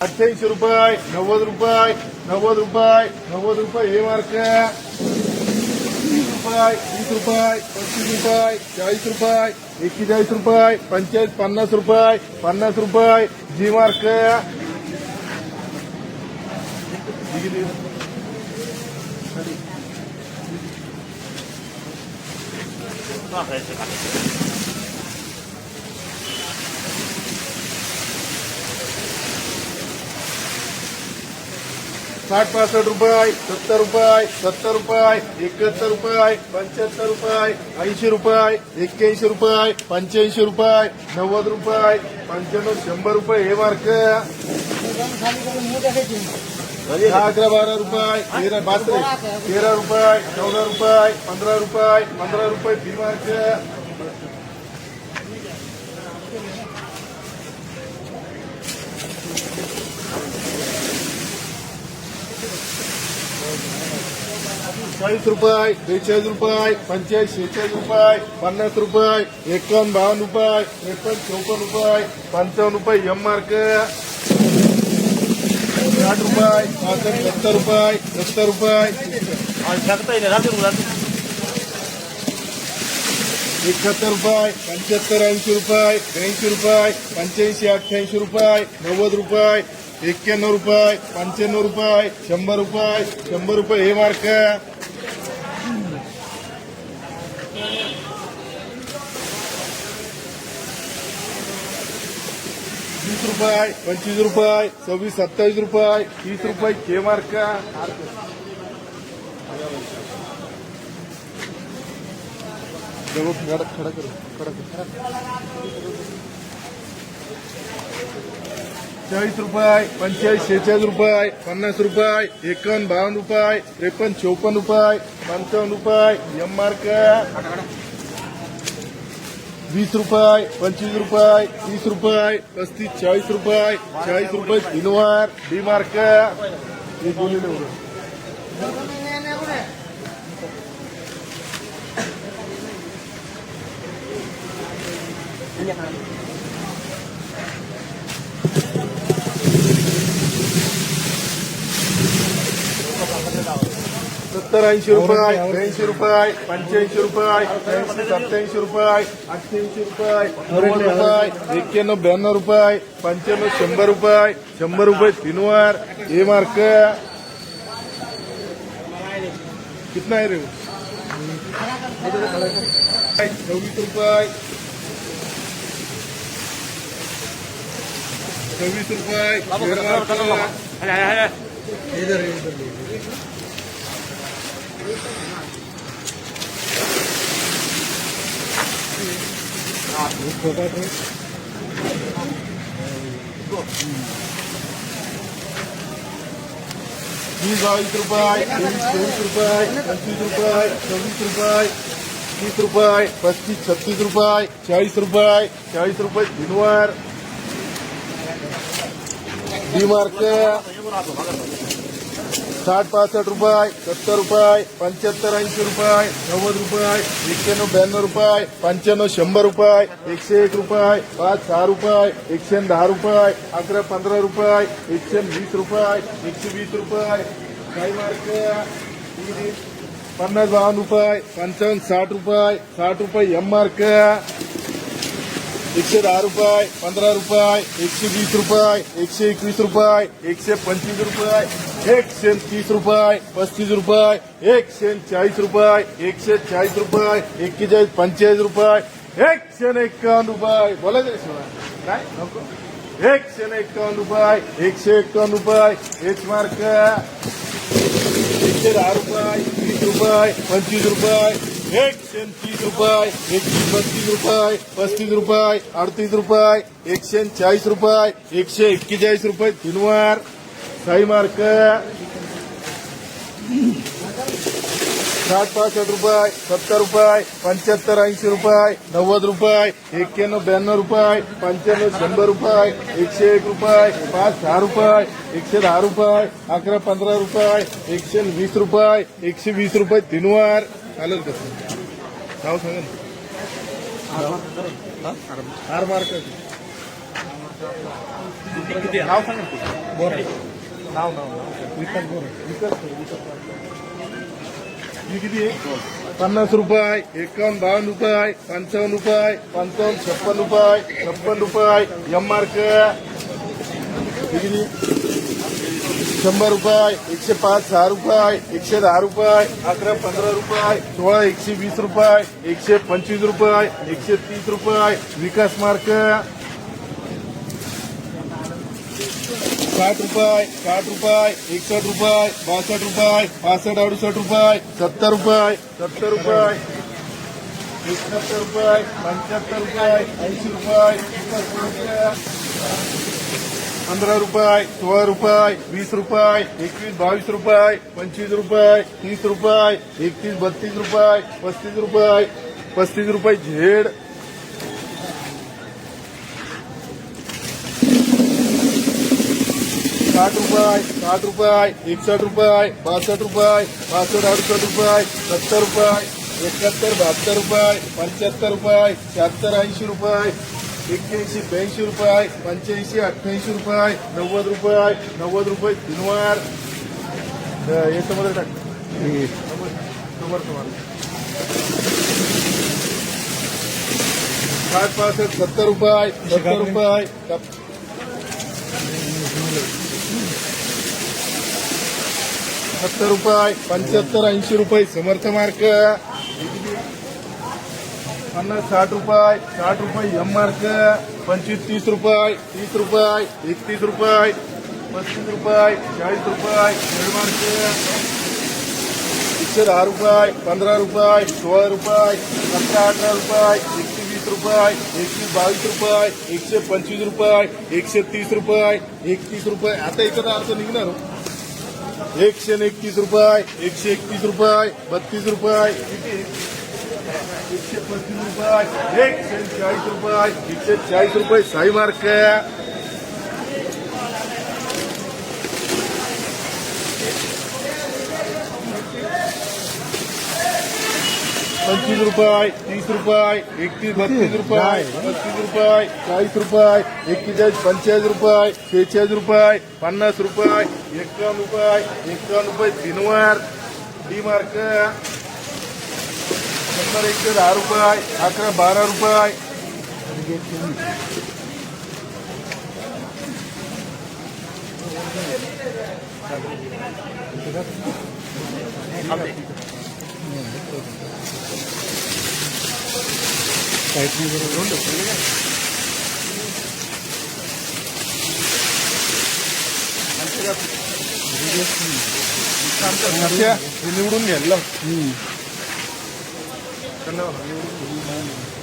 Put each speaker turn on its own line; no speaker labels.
अठ्ठ्याऐंशी रुपये, नव्वद रुपये नव्वद रुपये नव्वद रुपये हे मार्क रुपये वीस रुपये, पस्तीस रुपये, चाळीस रुपये एक्केचाळीस रुपये, पंचेचाळीस, पन्नास रुपये पन्नास रुपये, जी मार्क साठ पासष्ट रुपये सत्तर रुपये सत्तर रुपये एकाहत्तर रुपये पंच्याहत्तर रुपये ऐंशी रुपये एक्क्याऐंशी रुपये पंच्याऐंशी रुपये नव्वद रुपये पंच्याण्णव शंभर रुपये हे मार्क. दहा अकरा बारा रुपये तेरा बासरे तेरा रुपये चौदा रुपये पंधरा रुपये पंधरा रुपये फी मार्क. चाळीस रुपये बेचाळीस रुपये पंचेचाळीस शेहेचाळीस रुपये पन्नास रुपये एकावन्न बावन्न रुपये त्रेपन्न चौपन्न रुपये पंचावन्न रुपये एम मार्क साठ रुपये पासष्ट सत्तर रुपये सत्तर रुपये. एकाहत्तर रुपये पंच्याहत्तर ऐंशी रुपये ब्याऐंशी रुपये पंच्याऐंशी अठ्ठ्याऐंशी रुपये नव्वद रुपये एक्क्याण्णव रुपये पंच्याण्णव रुपये शंभर रुपये शंभर रुपये हे मार्क. वीस रुपये पंचवीस रुपये सव्वीस सत्तावीस रुपये तीस रुपये के मार्क. खडा खडा करू खडा चाळीस रुपये पंचेचाळीस शेहेचाळीस रुपये पन्नास रुपये एकावन्न बावन्न रुपये त्रेपन्न चौपन्न रुपये पंचावन्न रुपये एम मार्क वीस रुपये पंचवीस रुपये तीस रुपये पस्तीस चाळीस रुपये चाळीस रुपये तीनवार डी मार्क सत्तर ऐंशी रुपये ब्याऐंशी रुपये पंच्याऐंशी रुपये ऐंशी सत्याऐंशी रुपये अठ्ठ्याऐंशी रुपये नव्वद रुपये एक्क्याण्णव ब्याण्णव रुपये पंच्याण्णव शंभर रुपये शंभर रुपये तीनवार ए मार्क कितना है रे चौबीस रुपये चौबीस रुपये वीस बावीस रुपये तेवीस चोवीस रुपये पंचवीस रुपये चोवीस रुपये तीस रुपये पस्तीस छत्तीस रुपये चाळीस रुपये चाळीस रुपये तीनवार डी मार्क साठ पासष्ट रुपये, सत्तर रुपये, पंच्याहत्तर ऐंशी रुपये, नव्वद रुपये, एक्क्याण्णव ब्याण्णव रुपये, पंच्याण्णव शंभर रुपये, एकशे एक रुपये, पाच सहा रुपये, एकशे दहा रुपये, अकरा पंधरा रुपये, एकशे वीस रुपये, एकशे वीस रुपये. काही मार्क पन्नास बावन्न रुपये, पंचावन्न साठ रुपये साठ रुपये एम मार्क एकशे दहा रुपये, पंधरा रुपये, एकशे वीस रुपये, एकशे एकवीस रुपये, एकशे पंचवीस रुपये. एकशे तीस रुपये पस्तीस रुपये एकशे चाळीस रुपये एकशे चाळीस रुपये एक्केचाळीस पंचेचाळीस रुपये एकशे एक्कावन्न रुपये शिवाय काय नको एकशे एक्कावन्न रुपये एकशे एक मार्क एकशे दहा रुपये वीस रुपये पंचवीस रुपये एकशे तीस रुपये एकशे बत्तीस पस्तीस रुपये अडतीस रुपये एकशे चाळीस रुपये एकशे एक्केचाळीस रुपये तीनवार साई मार्क साठ पासष्ट रुपये सत्तर रुपये पंच्याहत्तर ऐंशी रुपये नव्वद रुपये एक्क्याण्णव ब्याण्णव रुपये पंच्याण्णव शंभर रुपये एकशे एक रुपये पाच सहा रुपये एकशे दहा रुपये अकरा पंधरा रुपये एकशे वीस रुपये एकशे वीस रुपये तीनवार. चालेल कसं नाव सांगा ना. हार मार्क. नाव सांगा ना तुझं. नाव नाव नाव विकास विकास ही किती आहे पन्नास रुपये, एकावन्न, बावन्न रुपये, पंचावन्न रुपये, पंचावन्न, छप्पन रुपये छप्पन रुपये एम किती शंभर रुपये, एकशे पाच, सहा रुपये, एकशे दहा रुपये, अकरा, पंधरा रुपये, सोळा, एकशे वीस रुपये, एकशे पंचवीस रुपये, एकशे तीस रुपये, विकास मार्क. साठ रुपये साठ रुपये, एकसठ रुपये बासष्ट रुपये पासष्ट अडुसष्ट रुपये, सत्तर रुपये सत्तर रुपये एकाहत्तर रुपये, पंच्याहत्तर रुपये, ऐंशी रुपये, पंधरा रुपये, सोळा रुपये, वीस रुपये बावीस रुपये, पंचवीस रुपये, तीस रुपये, एकतीस, बत्तीस रुपये, पस्तीस रुपये पस्तीस रुपये झेड साठ रुपये साठ रुपये, एकसठ रुपये, बासष्ट रुपये, बासष्ट, अडुसष्ट रुपये, सत्तर रुपये, एकाहत्तर, बहात्तर रुपये, पंच्याहत्तर रुपये, शहात्तर, ऐंशी रुपये, एक्क्याऐंशी, ब्याऐंशी रुपये, पंच्याऐंशी, अठ्ठ्याऐंशी रुपये, नव्वद रुपये नव्वद रुपये तीनवार. साठ पासष्ट सत्तर रुपये सत्तर रुपये सत्तर रुपये, पंच्याहत्तर, ऐंशी रुपये, समर्थ मार्क. पन्नास, साठ रुपये साठ रुपये एम मार्क पंचवीस, तीस रुपये तीस रुपये, एकतीस रुपये, पस्तीस रुपये, चाळीस रुपये मार्क एकशे दहा रुपये, पंधरा रुपये, सोळा रुपये, सतरा, अठरा रुपये पंचवीस रुपये एकशे बावीस रुपये एकशे पंचवीस रुपये एकशे तीस रुपये एकतीस रुपये. आता याचा अर्थ निघणार हो. एकशे एकतीस रुपये एकशे एकतीस रुपये बत्तीस रुपये. किती एकशे पस्तीस रुपये एकशे चाळीस रुपये एकशे चाळीस रुपये साई मार्क. पंचवीस रुपये तीस रुपये एकतीस बत्तीस रुपये पस्तीस रुपये चाळीस रुपये एक्केचाळीस पंचेचाळीस रुपये शेहेचाळीस रुपये पन्नास रुपये एकावन्न रुपये एकावन्न रुपये तीनवार डी मार्क शंभर एकशे दहा रुपये अकरा बारा रुपये. अच्छा, हे निवडून घ्यायला लाव. त्यांना निवडून घे.